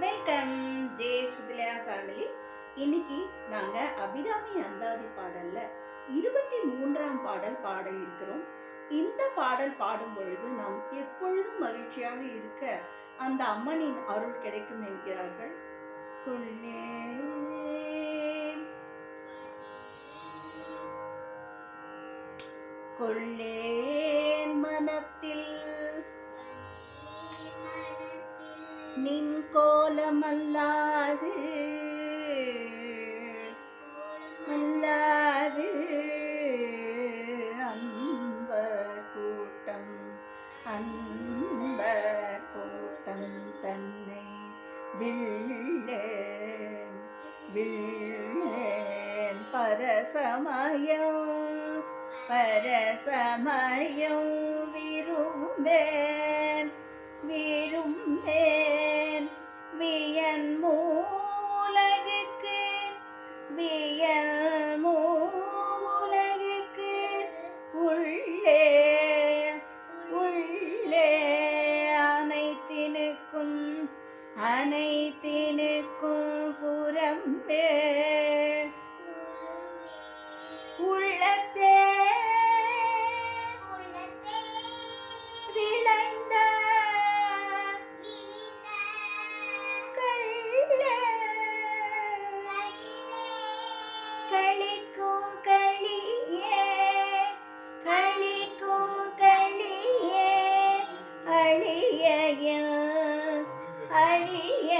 Welcome J சுதிலயா family இன்னைக்கு நாங்கள் அபிராமி அந்தாதி பாடலில் இருபத்தி மூன்றாம் பாடல் பாட இருக்கிறோம். இந்த பாடல் பாடும் பொழுது நாம் எப்பொழுதும் மகிழ்ச்சியாக இருக்க அந்த அம்மனின் அருள் கிடைக்கும் என்கிறார்கள். கொள்ளே. கொள்ளேன் நின் கோலமல்லாது. அல்லாது அன்ப கூட்டம் அன்ப கூட்டம் தன்னை வில்லேன் வில்லேன் பரசமயம் பரசமயம் விரும்பேன் விரும்பேன். வியன் மூலகுக்கு வியன் மூலகுக்கு உள்ளே உள்ளே அனைத்தினுக்கும் அனைத்தினுக்கும் புறம்பே உள்ளத்தே அழிய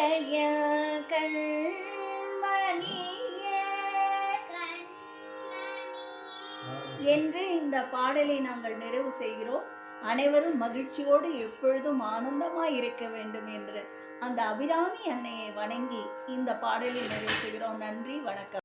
என்று இந்த பாடலை நாங்கள் நிறைவு செய்கிறோம். அனைவரும் மகிழ்ச்சியோடு எப்பொழுதும் ஆனந்தமாய் இருக்க வேண்டும் என்று அந்த அபிராமி அன்னையை வணங்கி இந்த பாடலை நிறைவு செய்கிறோம். நன்றி வணக்கம்.